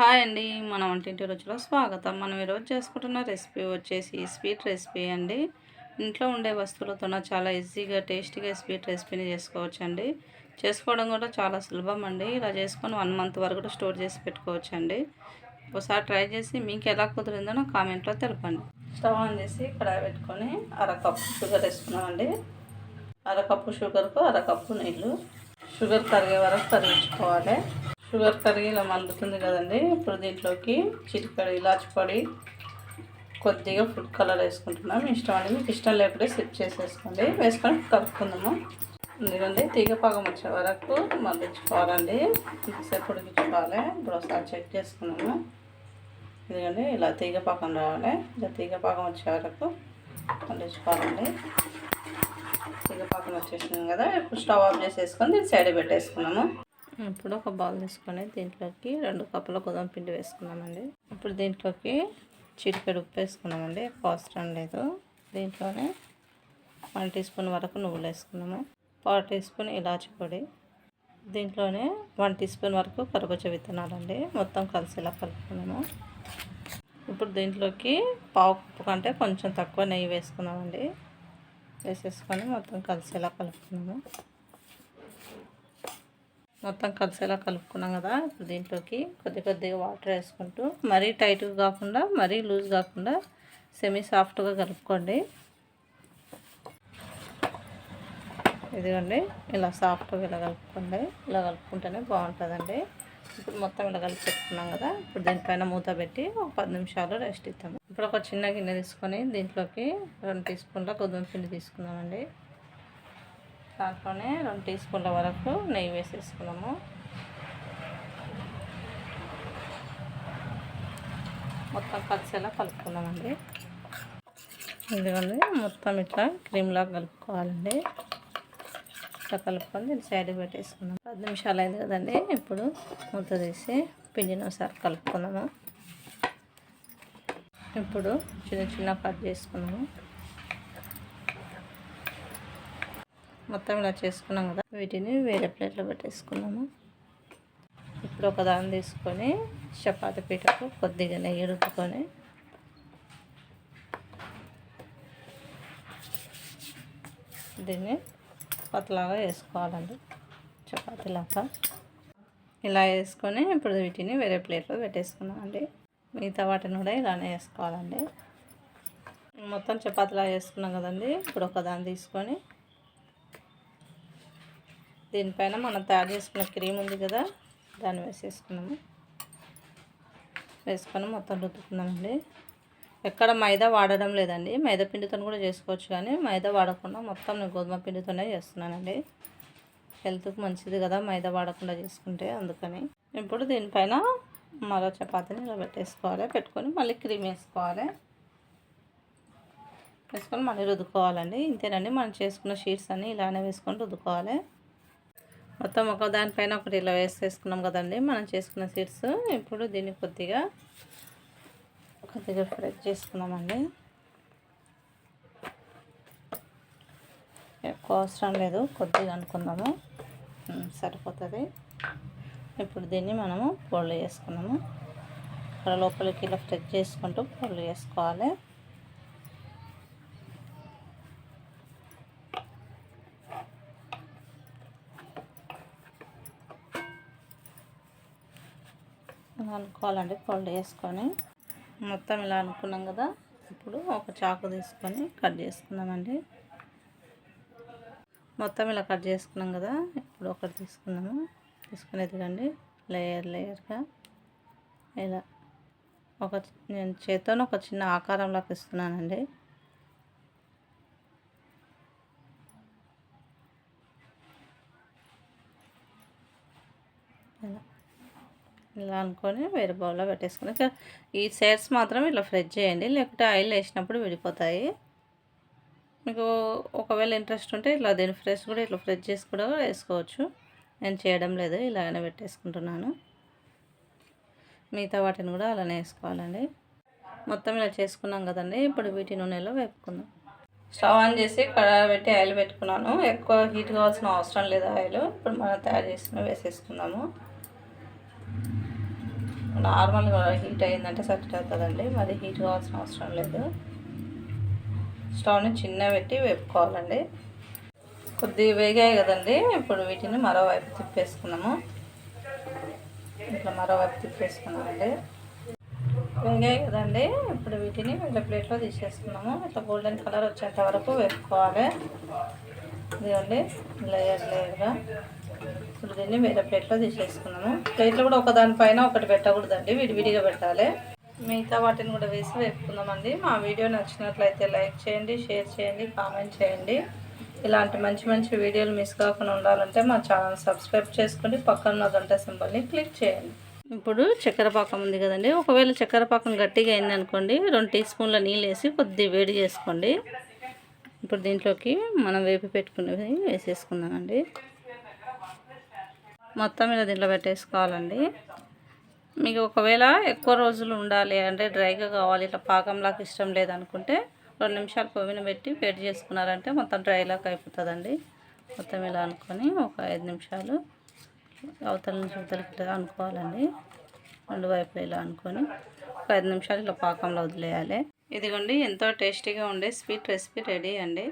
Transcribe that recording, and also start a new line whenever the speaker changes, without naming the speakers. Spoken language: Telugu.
హాయ్ అండి మన వంటింటి రుచిలో స్వాగతం. మనం ఈరోజు చేసుకుంటున్న రెసిపీ వచ్చేసి స్వీట్ రెసిపీ అండి. ఇంట్లో ఉండే వస్తువులతో చాలా ఈజీగా టేస్టీగా స్వీట్ రెసిపీని చేసుకోవచ్చు అండి చేసుకోవడం కూడా చాలా సులభం అండి. ఇలా చేసుకొని వన్ మంత్ వరకు కూడా స్టోర్ చేసి పెట్టుకోవచ్చు అండి ఒకసారి ట్రై చేసి మీకు ఎలా కుదిరిందో నా కామెంట్లో తెలపండి. స్టవ్ ఆన్ చేసి కడాయి పెట్టుకొని అరకప్పు షుగర్ వేసుకున్నామండి అరకప్పు షుగర్కు అరకప్పు నీళ్ళు. షుగర్ కరిగే వరకు కరిగించుకోవాలి. షుగర్ కర్రీ ఇలా మండుతుంది కదండి. ఇప్పుడు దీంట్లోకి చిటికడి ఇలాచి పొడి కొద్దిగా ఫుడ్ కలర్ వేసుకుంటున్నాం ఇష్టం అండి మీకు ఇష్టం లేకపోతే స్లిప్ చేసేసుకోండి. వేసుకొని కలుపుకుందాము. ఎందుకంటే తీగపాకం వచ్చే వరకు మళ్ళించుకోవాలండి ఇంతసేపు ఉడికించుకోవాలి. ఇప్పుడు ఒకసారి చెక్ చేసుకున్నాము. ఎందుకంటే ఇలా తీగ పాకం రావాలి. ఇలా తీగ పాకం వచ్చే వరకు మళ్ళించుకోవాలండి తీగ పాకం వచ్చేసినాం కదా ఇప్పుడు స్టవ్ ఆఫ్ చేసేసుకొని దీన్ని సైడ్ పెట్టేసుకున్నాము. ఇప్పుడు ఒక బౌల్ తీసుకొని దీంట్లోకి రెండు కప్పుల గోధుమ పిండి వేసుకున్నామండి ఇప్పుడు దీంట్లోకి చిటికెడు ఉప్పు వేసుకున్నామండి. అవసరం లేదు. దీంట్లోనే వన్ టీ స్పూన్ వరకు నువ్వులు వేసుకున్నాము. పావు టీ స్పూన్ ఇలాచి పొడి. దీంట్లోనే వన్ టీ స్పూన్ వరకు కరుబుచ్చ విత్తనాలండి. మొత్తం కలిసేలా కలుపుకున్నాము. ఇప్పుడు దీంట్లోకి పావు కప్పు కంటే కొంచెం తక్కువ నెయ్యి వేసుకున్నామండి. వేసేసుకొని మొత్తం కలిసేలా కలుపుకున్నాము. మొత్తం కలిసేలా కలుపుకున్నాం కదా. ఇప్పుడు దీంట్లోకి కొద్ది కొద్దిగా వాటర్ వేసుకుంటూ మరీ టైట్గా కాకుండా మరీ లూజ్ కాకుండా సెమీ సాఫ్ట్గా కలుపుకోండి. ఇదిగోండి ఇలా సాఫ్ట్గా ఇలా కలుపుకోండి. ఇలా కలుపుకుంటేనే బాగుంటుందండి. ఇప్పుడు మొత్తం ఇలా కలిపి పెట్టుకున్నాం కదా. ఇప్పుడు దీనిపైన మూత పెట్టి ఒక పది నిమిషాలు రెస్ట్ ఇస్తాము ఇప్పుడు ఒక చిన్న గిన్నె తీసుకొని దీంట్లోకి రెండు టీ స్పూన్ల గోధుమ పిండి తీసుకున్నామండి దాంట్లోనే రెండు టీ స్పూన్ల వరకు నెయ్యి వేసేసుకున్నాము. మొత్తం కలిసేలా కలుపుకున్నామండి ఎందుకంటే మొత్తం ఇట్లా క్రీమ్లాగా కలుపుకోవాలండి. ఇట్లా కలుపుకొని దీన్ని సైడ్ పెట్టేసుకున్నాం. పది నిమిషాలు అయింది కదండి ఇప్పుడు మూత తీసి పిండిని ఒకసారి కలుపుకున్నాము ఇప్పుడు చిన్న చిన్న కట్ చేసుకున్నాము. మొత్తం ఇలా చేసుకున్నాం కదా. వీటిని వేరే ప్లేట్లో పెట్టేసుకున్నాము. ఇప్పుడు ఒక దాన్ని తీసుకొని చపాతి పీటకు కొద్దిగా నెయ్యి రుద్దుకొని దీన్ని పతలాగా వేసుకోవాలండి చపాతీలాగా. ఇలా వేసుకొని ఇప్పుడు వీటిని వేరే ప్లేట్లో పెట్టేసుకున్నామండి. మిగతా వాటిని కూడా ఇలానే వేసుకోవాలండి. మొత్తం చపాతీలా వేసుకున్నాం కదండి. ఇప్పుడు ఒక దాన్ని తీసుకొని దీనిపైన మనం తయారు చేసుకున్న క్రీమ్ ఉంది కదా దాన్ని వేసేసుకున్నాము. వేసుకొని మొత్తం రుద్దుకున్నామండి ఎక్కడ మైదా వాడడం లేదండి. మైదా పిండితో కూడా చేసుకోవచ్చు కానీ మైదా వాడకుండా మొత్తం నేను గోధుమ పిండితోనే చేస్తున్నానండి. హెల్త్కి మంచిది కదా మైదా వాడకుండా చేసుకుంటే అందుకని. ఇప్పుడు దీనిపైన మరో చపాతీని ఇలా పెట్టేసుకోవాలి. పెట్టుకొని మళ్ళీ క్రీమ్ వేసుకోవాలి. వేసుకొని మళ్ళీ రుద్దుకోవాలండి. ఇంతేనండి. మనం చేసుకున్న షీట్స్ అన్నీ ఇలానే వేసుకొని రుద్దుకోవాలి. మొత్తం ఒక దానిపైన ఒకటి ఇలా వేసేసుకున్నాం కదండి. మనం చేసుకున్న సీడ్స్ ఇప్పుడు దీన్ని కొద్దిగా కొద్దిగా ఫ్రై చేసుకున్నామండి. ఎక్కువ అవసరం లేదు కొద్దిగా అనుకుందాము. సరిపోతుంది. ఇప్పుడు దీన్ని మనము పొళ్ళు చేసుకున్నాము ఇక్కడ లోపలికి ఇలా ఫ్రెష్ చేసుకుంటూ పొళ్ళు అనుకోవాలండి ఫోల్డ్ చేసుకొని. మొత్తం ఇలా అనుకున్నాం కదా ఇప్పుడు ఒక చాకు తీసుకొని కట్ చేసుకుందామండి. మొత్తం ఇలా కట్ చేసుకున్నాం కదా ఇప్పుడు ఒకటి తీసుకున్నాము తీసుకుని ఎదగండి లేయర్ లేయర్గా ఇలా ఒక నేను చేతితో ఒక చిన్న ఆకారంలోకి ఇస్తున్నానండి. ఇలా. ఇలా అనుకొని వేరే బౌల్లో పెట్టేసుకుని ఈ సైడ్స్ మాత్రం ఇట్లా ఫ్రెష్ చేయండి. లేకపోతే ఆయిల్ వేసినప్పుడు విడిపోతాయి. మీకు ఒకవేళ ఇంట్రెస్ట్ ఉంటే ఇట్లా దీని ఫ్రెష్ కూడా ఇట్లా ఫ్రెష్ చేసి కూడా వేసుకోవచ్చు. నేను చేయడం లేదు ఇలాగనే పెట్టేసుకుంటున్నాను. మిగతా వాటిని కూడా అలానే వేసుకోవాలండి. మొత్తం ఇలా చేసుకున్నాం కదండి. ఇప్పుడు వీటి నూనెలో వేపుకుందాం. స్టవ్ ఆన్ చేసి కడాయి పెట్టి ఆయిల్ పెట్టుకున్నాను. ఎక్కువ హీట్ కావాల్సిన అవసరం లేదు ఆయిల్. ఇప్పుడు మనం తయారు చేసిన వేసేసుకుందాము. నార్మల్గా హీట్ అయిందంటే సెట్ అవుతుందండి మరి హీట్ కావాల్సిన అవసరం లేదు. స్టవ్ని చిన్న పెట్టి వేపుకోవాలండి. కొద్దిగా వేగాయి కదండి. ఇప్పుడు వీటిని మరోవైపు తిప్పేసుకున్నాము. ఇట్లా మరోవైపు తిప్పేసుకున్నామండి. వేగాయి కదండి. ఇప్పుడు వీటిని ఇట్లా ప్లేట్లో తీసేసుకున్నాము. ఇట్లా గోల్డెన్ కలర్ వచ్చేంత వరకు వేపుకోవాలి. ఇదిగోండి లేయర్ లేయర్గా. ఇప్పుడు దీన్ని వేరే ప్లేట్లో తీసేసుకున్నాము. ప్లేట్లో కూడా ఒకదానిపైన ఒకటి పెట్టకూడదండి విడివిడిగా పెట్టాలి. మిగతా వాటిని కూడా వేసి వేపుకుందామండి. మా వీడియో నచ్చినట్లయితే లైక్ చేయండి షేర్ చేయండి కామెంట్ చేయండి. ఇలాంటి మంచి మంచి వీడియోలు మిస్ కాకుండా ఉండాలంటే మా ఛానల్ సబ్స్క్రైబ్ చేసుకోండి పక్కన గంట సింబల్ని క్లిక్ చేయండి. ఇప్పుడు చక్కెర పాకం ఉంది కదండి. ఒకవేళ చక్కెర పాకం గట్టిగా అయింది అనుకోండి రెండు టీ స్పూన్ల నీళ్ళు వేసి కొద్ది వేడి చేసుకోండి. ఇప్పుడు దీంట్లోకి మనం వేపి పెట్టుకునేవి వేసేసుకుందామండి. మొత్తం ఇలా దీంట్లో పెట్టేసుకోవాలండి. మీకు ఒకవేళ ఎక్కువ రోజులు ఉండాలి అంటే డ్రైగా కావాలి ఇట్లా పాకంలాగా ఇష్టం లేదనుకుంటే రెండు నిమిషాలు పొయ్యిన పెట్టి వేడి చేసుకున్నారంటే మొత్తం డ్రైలాగా అయిపోతుందండి. మొత్తం ఇలా అనుకొని ఒక ఐదు నిమిషాలు అవతల నుంచి అవతలకి అనుకోవాలండి. రెండు వైపులు ఇలా అనుకొని ఒక ఐదు నిమిషాలు ఇలా పాకంలో వదిలేయాలి. ఇదిగోండి ఎంతో టేస్టీగా ఉండే స్వీట్ రెసిపీ రెడీ అండి.